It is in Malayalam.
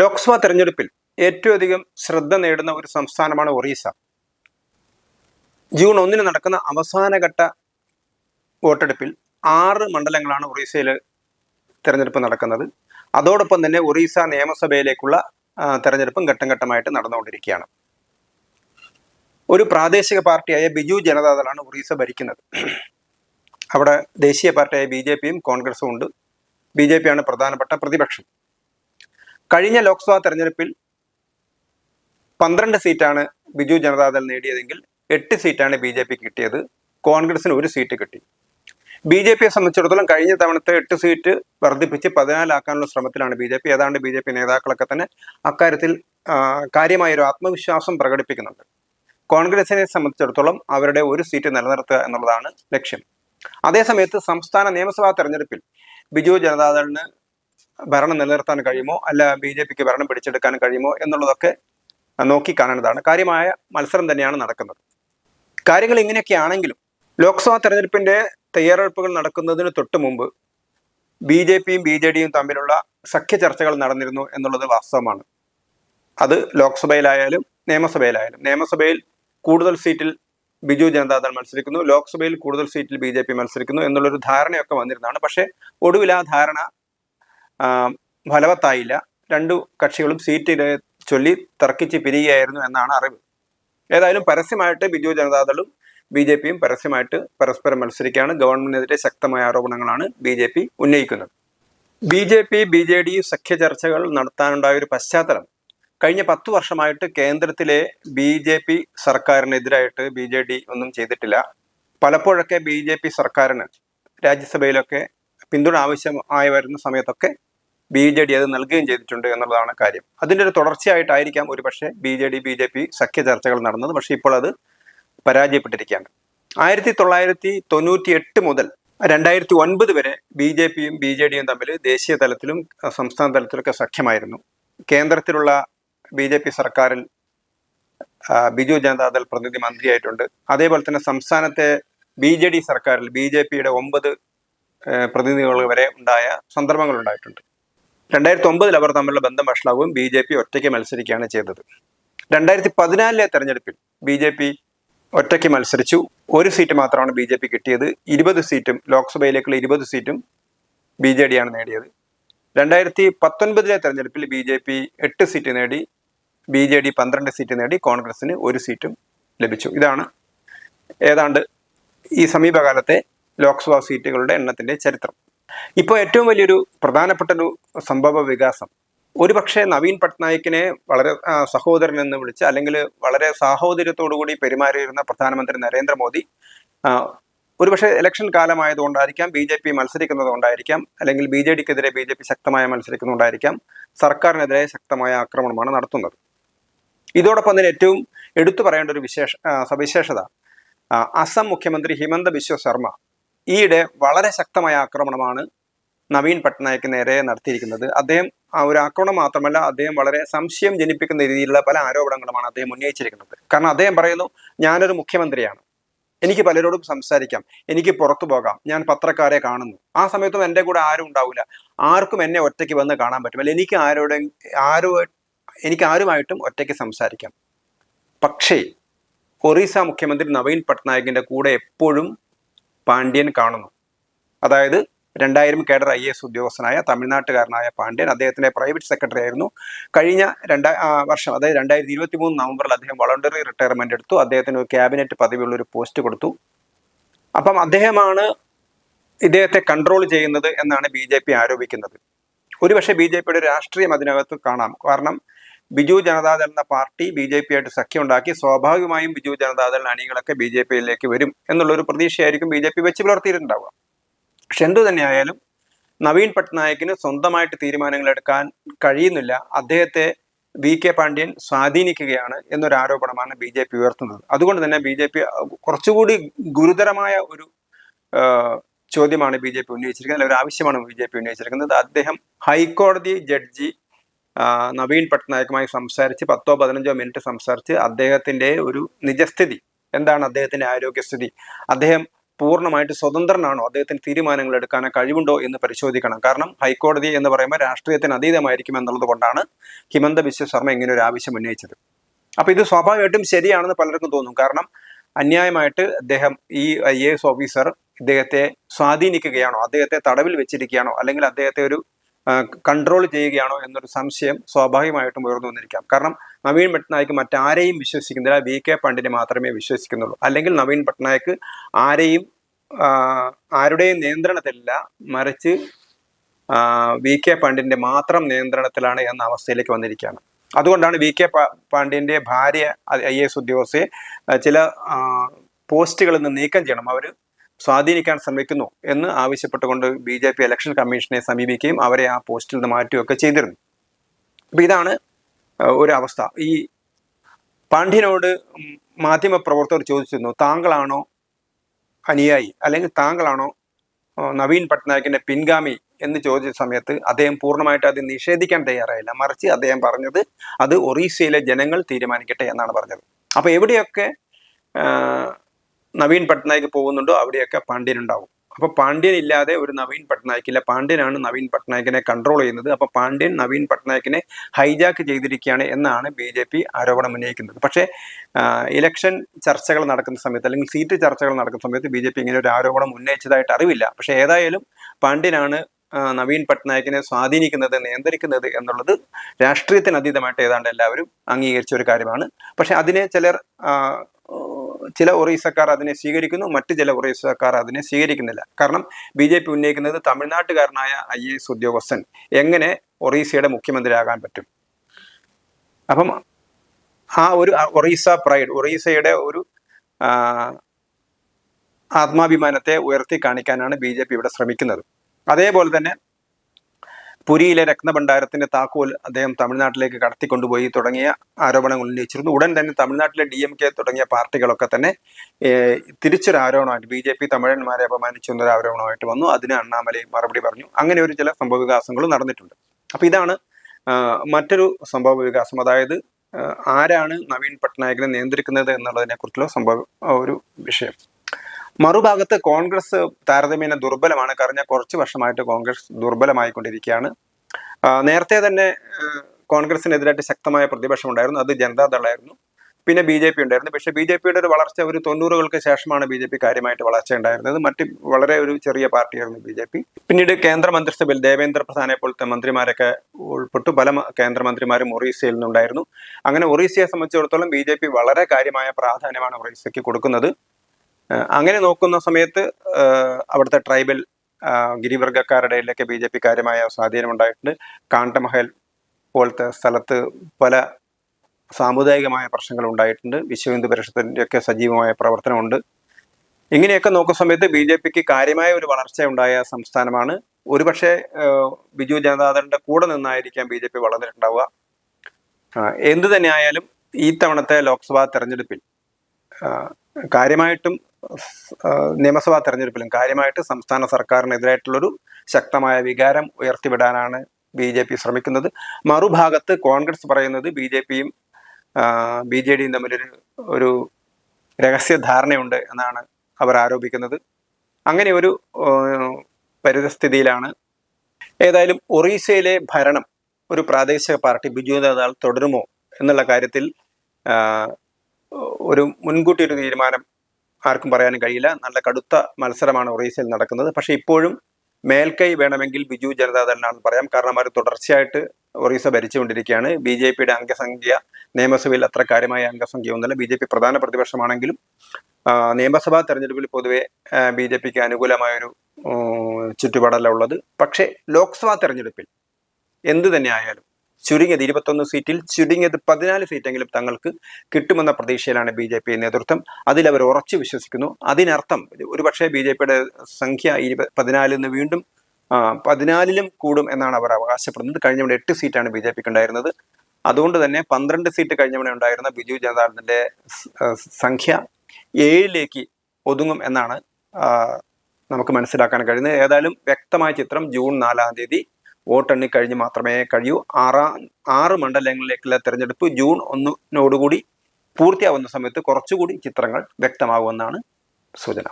ലോക്സഭാ തെരഞ്ഞെടുപ്പിൽ ഏറ്റവും അധികം ശ്രദ്ധ നേടുന്ന ഒരു സംസ്ഥാനമാണ് ഒറീസ. ജൂൺ ഒന്നിന് നടക്കുന്ന അവസാനഘട്ട വോട്ടെടുപ്പിൽ ആറ് മണ്ഡലങ്ങളാണ് ഒറീസയിൽ തെരഞ്ഞെടുപ്പ് നടക്കുന്നത്. അതോടൊപ്പം തന്നെ ഒറീസ നിയമസഭയിലേക്കുള്ള തെരഞ്ഞെടുപ്പും ഘട്ടം ഘട്ടമായിട്ട് നടന്നുകൊണ്ടിരിക്കുകയാണ്. ഒരു പ്രാദേശിക പാർട്ടിയായ ബിജു ജനതാദളാണ് ഒറീസ ഭരിക്കുന്നത്. അവിടെ ദേശീയ പാർട്ടിയായ ബി ജെ പിയും കോൺഗ്രസും ഉണ്ട്. ബി ജെ പിയാണ് പ്രധാനപ്പെട്ട പ്രതിപക്ഷം. കഴിഞ്ഞ ലോക്സഭാ തെരഞ്ഞെടുപ്പിൽ പന്ത്രണ്ട് സീറ്റാണ് ബിജു ജനതാദൾ നേടിയതെങ്കിൽ എട്ട് സീറ്റാണ് ബി ജെ കിട്ടിയത്. കോൺഗ്രസിന് ഒരു സീറ്റ് കിട്ടി. ബി ജെ പിയെ സംബന്ധിച്ചിടത്തോളം കഴിഞ്ഞ തവണത്തെ എട്ട് സീറ്റ് വർദ്ധിപ്പിച്ച് പതിനാലാക്കാനുള്ള ശ്രമത്തിലാണ് ബി ജെ പി ഏതാണ്ട് ബി ജെ പി നേതാക്കളൊക്കെ തന്നെ അക്കാര്യത്തിൽ കാര്യമായൊരു ആത്മവിശ്വാസം പ്രകടിപ്പിക്കുന്നുണ്ട്. കോൺഗ്രസിനെ സംബന്ധിച്ചിടത്തോളം അവരുടെ ഒരു സീറ്റ് നിലനിർത്തുക എന്നുള്ളതാണ് ലക്ഷ്യം. അതേസമയത്ത് സംസ്ഥാന നിയമസഭാ തെരഞ്ഞെടുപ്പിൽ ബിജു ജനതാദളിന് ഭരണം നിലനിർത്താൻ കഴിയുമോ? അല്ല ബി ജെ പിക്ക് ഭരണം പിടിച്ചെടുക്കാൻ കഴിയുമോ എന്നുള്ളതൊക്കെ നോക്കി കാണേണ്ടതാണ് കാര്യമായ മത്സരം തന്നെയാണ് നടക്കുന്നത്. കാര്യങ്ങൾ ഇങ്ങനെയൊക്കെയാണെങ്കിലും ലോക്സഭാ തെരഞ്ഞെടുപ്പിന്റെ തയ്യാറെടുപ്പുകൾ നടക്കുന്നതിന് തൊട്ട് മുമ്പ് ബി ജെ പിയും ബി ജെ ഡിയും തമ്മിലുള്ള സഖ്യ ചർച്ചകൾ നടന്നിരുന്നു എന്നുള്ളത് വാസ്തവമാണ്. അത് ലോക്സഭയിലായാലും നിയമസഭയിലായാലും. നിയമസഭയിൽ കൂടുതൽ സീറ്റിൽ ബിജു ജനതാദൾ മത്സരിക്കുന്നു. ലോക്സഭയിൽ കൂടുതൽ സീറ്റിൽ ബി ജെ പി മത്സരിക്കുന്നു എന്നുള്ളൊരു ധാരണയൊക്കെ വന്നിരുന്നതാണ്. പക്ഷേ ഒടുവിൽ ആ ധാരണ ഫലവത്തായില്ല. രണ്ടു കക്ഷികളും സീറ്റ് ചൊല്ലി തർക്കിച്ച് പിരിയുകയായിരുന്നു എന്നാണ് അറിവ്. ഏതായാലും പരസ്യമായിട്ട് ബിജു ജനതാദളും ബി ജെ പിയും പരസ്യമായിട്ട് പരസ്പരം മത്സരിക്കുകയാണ്. ഗവൺമെന്റിനെതിരെ ശക്തമായ ആരോപണങ്ങളാണ് ബി ജെ പി ഉന്നയിക്കുന്നത്. B J P B J D സഖ്യ ചർച്ചകൾ നടത്താനുണ്ടായ ഒരു പശ്ചാത്തലം. കഴിഞ്ഞ പത്തു വർഷമായിട്ട് കേന്ദ്രത്തിലെ ബി ജെ പി സർക്കാരിനെതിരായിട്ട് ബി ജെ ഡി ഒന്നും ചെയ്തിട്ടില്ല. പലപ്പോഴൊക്കെ ബി ജെ പി സർക്കാരിന് രാജ്യസഭയിലൊക്കെ പിന്തുണ ആവശ്യമായി വരുന്ന സമയത്തൊക്കെ ബി ജെ ഡി അത് നൽകുകയും ചെയ്തിട്ടുണ്ട് എന്നുള്ളതാണ് കാര്യം. അതിന്റെ ഒരു തുടർച്ചയായിട്ടായിരിക്കാം ഒരു പക്ഷേ B J D B J P സഖ്യ ചർച്ചകൾ നടന്നത്. പക്ഷേ ഇപ്പോൾ അത് പരാജയപ്പെട്ടിരിക്കുകയാണ്. ആയിരത്തി തൊള്ളായിരത്തി തൊണ്ണൂറ്റി എട്ട് മുതൽ രണ്ടായിരത്തി ഒൻപത് വരെ ബി ജെ പിയും ബി ജെ ഡിയും തമ്മിൽ ദേശീയ തലത്തിലും സംസ്ഥാന തലത്തിലൊക്കെ സഖ്യമായിരുന്നു. കേന്ദ്രത്തിലുള്ള ബി ജെ പി സർക്കാരിൽ ബിജു ജനതാദൾ പ്രതിനിധി മന്ത്രിയായിട്ടുണ്ട്. അതേപോലെ തന്നെ സംസ്ഥാനത്തെ ബി ജെ ഡി സർക്കാരിൽ ബി ജെ പിയുടെ ഒമ്പത് പ്രതിനിധികൾ വരെ ഉണ്ടായ സന്ദർഭങ്ങൾ ഉണ്ടായിട്ടുണ്ട്. രണ്ടായിരത്തി ഒമ്പതിൽ അവർ തമ്മിലുള്ള ബന്ധം വഷളാവുകയും ബി ജെ പി ഒറ്റയ്ക്ക് മത്സരിക്കുകയാണ് ചെയ്തത്. രണ്ടായിരത്തി പതിനാലിലെ തെരഞ്ഞെടുപ്പിൽ ബി ജെ പി ഒറ്റയ്ക്ക് മത്സരിച്ചു. ഒരു സീറ്റ് മാത്രമാണ് ബി ജെ പി കിട്ടിയത്. ഇരുപത് സീറ്റും ലോക്സഭയിലേക്കുള്ള ഇരുപത് സീറ്റും ബി ജെ ഡിയാണ് നേടിയത്. രണ്ടായിരത്തി പത്തൊൻപതിലെ തെരഞ്ഞെടുപ്പിൽ ബി ജെ പി എട്ട് സീറ്റ് നേടി ബി ജെ ഡി പന്ത്രണ്ട് സീറ്റ് നേടി കോൺഗ്രസിന് ഒരു സീറ്റും ലഭിച്ചു. ഇതാണ് ഏതാണ്ട് ഈ സമീപകാലത്തെ ലോക്സഭാ സീറ്റുകളുടെ എണ്ണത്തിന്റെ ചരിത്രം. ഇപ്പോൾ ഏറ്റവും വലിയൊരു പ്രധാനപ്പെട്ട ഒരു സംഭവ വികാസം ഒരുപക്ഷെ നവീൻ പട്നായിക്കിനെ വളരെ സഹോദരൻ എന്ന് വിളിച്ച് അല്ലെങ്കിൽ വളരെ സാഹോദര്യത്തോടുകൂടി പെരുമാറിയിരുന്ന പ്രധാനമന്ത്രി നരേന്ദ്രമോദി ഒരുപക്ഷെ ഇലക്ഷൻ കാലമായതുകൊണ്ടായിരിക്കാം ബി ജെ പി മത്സരിക്കുന്നതുകൊണ്ടായിരിക്കാം അല്ലെങ്കിൽ ബി ജെ ഡിക്കെതിരെ ബി ജെ പി ശക്തമായ മത്സരിക്കുന്നതുകൊണ്ടായിരിക്കാം സർക്കാരിനെതിരെ ശക്തമായ ആക്രമണമാണ് നടത്തുന്നത്. ഇതോടൊപ്പം തന്നെ ഏറ്റവും എടുത്തു പറയേണ്ട ഒരു വിശേഷ സവിശേഷത അസം മുഖ്യമന്ത്രി ഹിമന്ത ബിശ്വ ശർമ്മ ഈയിടെ വളരെ ശക്തമായ ആക്രമണമാണ് നവീൻ പട്നായിക്ക് നേരെ നടത്തിയിരിക്കുന്നത്. അദ്ദേഹം ആ ഒരു ആക്രമണം മാത്രമല്ല അദ്ദേഹം വളരെ സംശയം ജനിപ്പിക്കുന്ന രീതിയിലുള്ള പല ആരോപണങ്ങളുമാണ് അദ്ദേഹം ഉന്നയിച്ചിരിക്കുന്നത്. കാരണം അദ്ദേഹം പറയുന്നു ഞാനൊരു മുഖ്യമന്ത്രിയാണ്. എനിക്ക് പലരോടും സംസാരിക്കാം. എനിക്ക് പുറത്തു പോകാം. ഞാൻ പത്രക്കാരെ കാണുന്നു. ആ സമയത്തും എന്റെ കൂടെ ആരും ഉണ്ടാവില്ല. ആർക്കും എന്നെ ഒറ്റയ്ക്ക് വന്ന് കാണാൻ പറ്റും. അല്ലെങ്കിൽ എനിക്ക് ആരോടെ ആരോ എനിക്ക് ആരുമായിട്ടും ഒറ്റയ്ക്ക് സംസാരിക്കാം. പക്ഷേ ഒറീസ മുഖ്യമന്ത്രി നവീൻ പട്നായിക്കിന്റെ കൂടെ എപ്പോഴും പാണ്ഡ്യൻ കാണുന്നു. അതായത് രണ്ടായിരം കേഡർ ഐ എസ് ഉദ്യോഗസ്ഥനായ തമിഴ്നാട്ടുകാരനായ പാണ്ഡ്യൻ അദ്ദേഹത്തിന്റെ പ്രൈവറ്റ് സെക്രട്ടറി ആയിരുന്നു. കഴിഞ്ഞ രണ്ടാ വർഷം അതായത് രണ്ടായിരത്തി ഇരുപത്തി മൂന്ന് നവംബറിൽ അദ്ദേഹം വളണ്ടറി റിട്ടയർമെന്റ് എടുത്തു. അദ്ദേഹത്തിന് ഒരു ക്യാബിനറ്റ് പദവിയുള്ള ഒരു പോസ്റ്റ് കൊടുത്തു. അപ്പം അദ്ദേഹമാണ് ഇദ്ദേഹത്തെ കൺട്രോൾ ചെയ്യുന്നത് എന്നാണ് ബി ജെ പി ആരോപിക്കുന്നത്. ഒരുപക്ഷെ ബി ജെ പിയുടെ രാഷ്ട്രീയം അതിനകത്ത് കാണാം. കാരണം ബിജു ജനതാദൾ എന്ന പാർട്ടി ബി ജെ പി ആയിട്ട് സഖ്യമുണ്ടാക്കി സ്വാഭാവികമായും ബിജു ജനതാദൾ അണികളൊക്കെ ബി ജെ പിയിലേക്ക് വരും എന്നുള്ളൊരു പ്രതീക്ഷയായിരിക്കും ബി ജെ പി വെച്ച് പുലർത്തിയിട്ടുണ്ടാവുക. പക്ഷെ എന്തു തന്നെയായാലും നവീൻ പട്നായിക്കിന് സ്വന്തമായിട്ട് തീരുമാനങ്ങൾ എടുക്കാൻ കഴിയുന്നില്ല. അദ്ദേഹത്തെ വി കെ പാണ്ഡ്യൻ സ്വാധീനിക്കുകയാണ് എന്നൊരു ആരോപണമാണ് ബി ജെ പി ഉയർത്തുന്നത്. അതുകൊണ്ട് തന്നെ ബി ജെ പി കുറച്ചുകൂടി ഗുരുതരമായ ഒരു ചോദ്യമാണ് ബി ജെ പി ഉന്നയിച്ചിരിക്കുന്നത് അല്ലെങ്കിൽ ഒരു ആവശ്യമാണ് ബി ജെ പി ഉന്നയിച്ചിരിക്കുന്നത്. അദ്ദേഹം ഹൈക്കോടതി ജഡ്ജി നവീൻ പട്നായകുമായി സംസാരിച്ച് പത്തോ പതിനഞ്ചോ മിനിറ്റ് സംസാരിച്ച് അദ്ദേഹത്തിന്റെ ഒരു നിജസ്ഥിതി എന്താണ് അദ്ദേഹത്തിന്റെ ആരോഗ്യസ്ഥിതി അദ്ദേഹം പൂർണമായിട്ട് സ്വതന്ത്രനാണോ അദ്ദേഹത്തിന് തീരുമാനങ്ങൾ എടുക്കാൻ കഴിവുണ്ടോ എന്ന് പരിശോധിക്കണം. കാരണം ഹൈക്കോടതി എന്ന് പറയുമ്പോൾ രാഷ്ട്രീയത്തിന് അതീതമായിരിക്കും എന്നുള്ളത് കൊണ്ടാണ് ഹിമന്ത ബിശ്വ ശർമ്മ ഇങ്ങനെ ഒരു ആവശ്യം ഉന്നയിച്ചത്. അപ്പൊ ഇത് സ്വാഭാവികമായിട്ടും ശരിയാണെന്ന് പലർക്കും തോന്നും. കാരണം അന്യായമായിട്ട് അദ്ദേഹം ഈ ഐ എ എസ് ഓഫീസർ ഇദ്ദേഹത്തെ സ്വാധീനിക്കുകയാണോ അദ്ദേഹത്തെ തടവിൽ വെച്ചിരിക്കുകയാണോ അല്ലെങ്കിൽ അദ്ദേഹത്തെ ഒരു കൺട്രോൾ ചെയ്യുകയാണോ എന്നൊരു സംശയം സ്വാഭാവികമായിട്ടും ഉയർന്നു വന്നിരിക്കാം. കാരണം നവീൻ പട്നായിക്ക് മറ്റാരെയും വിശ്വസിക്കുന്നില്ല. വി കെ പണ്ടിനെ മാത്രമേ വിശ്വസിക്കുന്നുള്ളൂ. അല്ലെങ്കിൽ നവീൻ പട്നായിക്ക് ആരെയും ആരുടെയും നിയന്ത്രണത്തിലില്ല. മറിച്ച് വി കെ പാണ്ഡ്യന്റെ മാത്രം നിയന്ത്രണത്തിലാണ് എന്ന അവസ്ഥയിലേക്ക് വന്നിരിക്കുകയാണ്. അതുകൊണ്ടാണ് വി കെ പാണ്ഡ്യന്റെ ഭാര്യ ഐ എസ് ഉദ്യോഗസ്ഥയെ ചില പോസ്റ്റുകളിൽ നിന്ന് നീക്കം ചെയ്യണം. അവർ സ്വാധീനിക്കാൻ ശ്രമിക്കുന്നു എന്ന് ആവശ്യപ്പെട്ടുകൊണ്ട് ബി ജെ പി ഇലക്ഷൻ കമ്മീഷനെ സമീപിക്കുകയും അവരെ ആ പോസ്റ്റിൽ നിന്ന് മാറ്റുകയൊക്കെ ചെയ്തിരുന്നു. അപ്പൊ ഇതാണ് ഒരു അവസ്ഥ. ഈ പാണ്ഡ്യനോട് മാധ്യമപ്രവർത്തകർ ചോദിച്ചിരുന്നു താങ്കളാണോ അനുയായി അല്ലെങ്കിൽ താങ്കളാണോ നവീൻ പട്നായിക്കിന്റെ പിൻഗാമി? എന്ന് ചോദിച്ച സമയത്ത് അദ്ദേഹം പൂർണമായിട്ട് അത് നിഷേധിക്കാൻ തയ്യാറായില്ല. മറിച്ച് അദ്ദേഹം പറഞ്ഞത് അത് ഒറീസയിലെ ജനങ്ങൾ തീരുമാനിക്കട്ടെ എന്നാണ് പറഞ്ഞത്. അപ്പോൾ എവിടെയൊക്കെ നവീൻ പട്നായിക്ക് പോകുന്നുണ്ടോ? അവിടെയൊക്കെ പാണ്ഡ്യൻ ഉണ്ടാവും അപ്പൊ പാണ്ഡ്യൻ ഇല്ലാതെ ഒരു നവീൻ പട്നായിക്കില്ല. പാണ്ഡ്യനാണ് നവീൻ പട്നായിക്കിനെ കൺട്രോൾ ചെയ്യുന്നത്. അപ്പൊ പാണ്ഡ്യൻ നവീൻ പട്നായിക്കിനെ ഹൈജാക്ക് ചെയ്തിരിക്കുകയാണ് എന്നാണ് ബി ജെ പി ആരോപണം ഉന്നയിക്കുന്നത്. പക്ഷേ ഇലക്ഷൻ ചർച്ചകൾ നടക്കുന്ന സമയത്ത് അല്ലെങ്കിൽ സീറ്റ് ചർച്ചകൾ നടക്കുന്ന സമയത്ത് ബി ജെ പി ഇങ്ങനെ ഒരു ആരോപണം ഉന്നയിച്ചതായിട്ട് അറിവില്ല. പക്ഷെ ഏതായാലും പാണ്ഡ്യനാണ് നവീൻ പട്നായിക്കിനെ സ്വാധീനിക്കുന്നത് നിയന്ത്രിക്കുന്നത് എന്നുള്ളത് രാഷ്ട്രീയത്തിന് അതീതമായിട്ട് ഏതാണ്ട് എല്ലാവരും അംഗീകരിച്ച ഒരു കാര്യമാണ്. പക്ഷെ അതിനെ ചിലർ ചില ഒറീസക്കാർ അതിനെ സ്വീകരിക്കുന്നു മറ്റ് ചില ഒറീസക്കാർ അതിനെ സ്വീകരിക്കുന്നില്ല. കാരണം ബി ജെ പി ഉന്നയിക്കുന്നത് തമിഴ്നാട്ടുകാരനായ ഐ എ എസ് ഉദ്യോഗസ്ഥൻ. എങ്ങനെ ഒറീസയുടെ മുഖ്യമന്ത്രിയാകാൻ പറ്റും? അപ്പം ആ ഒരു ഒറീസ പ്രൈഡ് ഒറീസയുടെ ഒരു ആത്മാഭിമാനത്തെ ഉയർത്തി കാണിക്കാനാണ് ബി ജെ പി ഇവിടെ ശ്രമിക്കുന്നത്. അതേപോലെ തന്നെ പുരിയിലെ രത്നഭണ്ഡാരത്തിന്റെ താക്കോൽ അദ്ദേഹം തമിഴ്നാട്ടിലേക്ക് കടത്തിക്കൊണ്ടുപോയി തുടങ്ങിയ ആരോപണങ്ങൾ ഉന്നയിച്ചിരുന്നു. ഉടൻ തന്നെ തമിഴ്നാട്ടിലെ ഡി എം കെ തുടങ്ങിയ പാർട്ടികളൊക്കെ തന്നെ തിരിച്ചൊരു ആരോപണമായിട്ട് ബി ജെ പി തമിഴന്മാരെ അപമാനിച്ചു ആരോപണമായിട്ട് വന്നു. അതിന് അണ്ണാമലൈ മറുപടി പറഞ്ഞു. അങ്ങനെ ഒരു ചില സംഭവ വികാസങ്ങളും നടന്നിട്ടുണ്ട്. അപ്പൊ ഇതാണ് മറ്റൊരു സംഭവ വികാസം. അതായത് ആരാണ് നവീൻ പട്നായകിനെ നിയന്ത്രിക്കുന്നത് എന്നുള്ളതിനെ കുറിച്ചുള്ള സംഭവ ഒരു വിഷയം. മറുഭാഗത്ത് കോൺഗ്രസ് താരതമ്യേന ദുർബലമാണ്. കഴിഞ്ഞ കുറച്ച് വർഷമായിട്ട് കോൺഗ്രസ് ദുർബലമായിക്കൊണ്ടിരിക്കുകയാണ്. നേരത്തെ തന്നെ കോൺഗ്രസിനെതിരായിട്ട് ശക്തമായ പ്രതിപക്ഷം ഉണ്ടായിരുന്നു. അത് ജനതാദളായിരുന്നു. പിന്നെ ബി ജെ പി ഉണ്ടായിരുന്നു. പക്ഷേ ബി ജെ പിയുടെ ഒരു വളർച്ച ഒരു തൊണ്ണൂറുകൾക്ക് ശേഷമാണ് ബി ജെ പി കാര്യമായിട്ട് വളർച്ച ഉണ്ടായിരുന്നത്. മറ്റ് വളരെ ഒരു ചെറിയ പാർട്ടിയായിരുന്നു ബി ജെ പി. പിന്നീട് കേന്ദ്രമന്ത്രിസഭയിൽ ദേവേന്ദ്ര പ്രധാനെ പോലത്തെ മന്ത്രിമാരൊക്കെ ഉൾപ്പെട്ടു. പല കേന്ദ്രമന്ത്രിമാരും ഒറീസയിൽ നിന്നുണ്ടായിരുന്നു. അങ്ങനെ ഒറീസയെ സംബന്ധിച്ചിടത്തോളം ബി വളരെ കാര്യമായ പ്രാധാന്യമാണ് ഒറീസയ്ക്ക് കൊടുക്കുന്നത്. അങ്ങനെ നോക്കുന്ന സമയത്ത് അവിടുത്തെ ട്രൈബൽ ഗിരിവർഗക്കാരുടെ ഇടയിലൊക്കെ ബി ജെ പി കാര്യമായ സ്വാധീനമുണ്ടായിട്ടുണ്ട്. കാണ്ടമഹൽ പോലത്തെ സ്ഥലത്ത് പല സാമുദായികമായ പ്രശ്നങ്ങൾ ഉണ്ടായിട്ടുണ്ട് വിശ്വ ഹിന്ദു പരിഷത്തിന്റെയൊക്കെ സജീവമായ പ്രവർത്തനമുണ്ട്. ഇങ്ങനെയൊക്കെ നോക്കുന്ന സമയത്ത് ബി ജെ പിക്ക് കാര്യമായ ഒരു വളർച്ച ഉണ്ടായ സംസ്ഥാനമാണ്. ഒരുപക്ഷെ ബിജു ജനതാദളിന്റെ കൂടെ നിന്നായിരിക്കാം ബി ജെ പി വളർന്നിട്ടുണ്ടാവുക. എന്തു തന്നെയായാലും ഈ തവണത്തെ ലോക്സഭാ തെരഞ്ഞെടുപ്പിൽ കാര്യമായിട്ടും നിയമസഭാ തെരഞ്ഞെടുപ്പിലും കാര്യമായിട്ട് സംസ്ഥാന സർക്കാരിനെതിരായിട്ടുള്ളൊരു ശക്തമായ വികാരം ഉയർത്തിവിടാനാണ് ബി ജെ പി ശ്രമിക്കുന്നത്. മറുഭാഗത്ത് കോൺഗ്രസ് പറയുന്നത് ബി ജെ പിയും ബി ജെ ഡിയും തമ്മിലൊരു ഒരു രഹസ്യ ധാരണയുണ്ട് എന്നാണ് അവർ ആരോപിക്കുന്നത്. അങ്ങനെ ഒരു പരിതസ്ഥിതിയിലാണ്. ഏതായാലും ഒറീസയിലെ ഭരണം ഒരു പ്രാദേശിക പാർട്ടി ബിജു ജനതാദൾ തുടരുമോ എന്നുള്ള കാര്യത്തിൽ ഒരു മുൻകൂട്ടി ഒരു തീരുമാനം ആർക്കും പറയാനും കഴിയില്ല. നല്ല കടുത്ത മത്സരമാണ് ഒറീസയിൽ നടക്കുന്നത്. പക്ഷെ ഇപ്പോഴും മേൽക്കൈ വേണമെങ്കിൽ ബിജു ജനതാദളിനാണെന്ന് പറയാം. കാരണം അവർ തുടർച്ചയായിട്ട് ഒറീസ ഭരിച്ചുകൊണ്ടിരിക്കുകയാണ്. ബി ജെ പിയുടെ അംഗസംഖ്യ നിയമസഭയിൽ അത്ര കാര്യമായ അംഗസംഖ്യ ഒന്നുമല്ല. ബി ജെ പി പ്രധാന പ്രതിപക്ഷമാണെങ്കിലും നിയമസഭാ തെരഞ്ഞെടുപ്പിൽ പൊതുവെ ബി ജെ പിക്ക് അനുകൂലമായൊരു ചുറ്റുപാടല്ല ഉള്ളത്. പക്ഷേ ലോക്സഭാ തെരഞ്ഞെടുപ്പിൽ എന്തു തന്നെ ആയാലും ചുരുങ്ങിയത് ഇരുപത്തൊന്ന് സീറ്റിൽ ചുരുങ്ങിയത് പതിനാല് സീറ്റെങ്കിലും തങ്ങൾക്ക് കിട്ടുമെന്ന പ്രതീക്ഷയിലാണ് ബി ജെ പി നേതൃത്വം. അതിൽ അവർ ഉറച്ചു വിശ്വസിക്കുന്നു. അതിനർത്ഥം ഒരുപക്ഷെ ബി ജെ പിയുടെ സംഖ്യ ഇരുപ പതിനാലിൽ നിന്ന് വീണ്ടും പതിനാലിലും കൂടും എന്നാണ് അവർ അവകാശപ്പെടുന്നത്. കഴിഞ്ഞ എട്ട് സീറ്റാണ് ബി ജെ പിക്ക് ഉണ്ടായിരുന്നത്. അതുകൊണ്ട് തന്നെ പന്ത്രണ്ട് സീറ്റ് കഴിഞ്ഞവിടെ ഉണ്ടായിരുന്ന ബിജു ജനതാദളിന്റെ സംഖ്യ ഏഴിലേക്ക് ഒതുങ്ങും എന്നാണ് നമുക്ക് മനസ്സിലാക്കാൻ കഴിയുന്നത്. ഏതായാലും വ്യക്തമായ ചിത്രം ജൂൺ നാലാം തീയതി വോട്ടെണ്ണി കഴിഞ്ഞ് മാത്രമേ കഴിയൂ. ആറാ ആറ് മണ്ഡലങ്ങളിലേക്കുള്ള തെരഞ്ഞെടുപ്പ് ജൂൺ ഒന്നിനോടുകൂടി പൂർത്തിയാവുന്ന സമയത്ത് കുറച്ചുകൂടി ചിത്രങ്ങൾ വ്യക്തമാകുമെന്നാണ് സൂചന.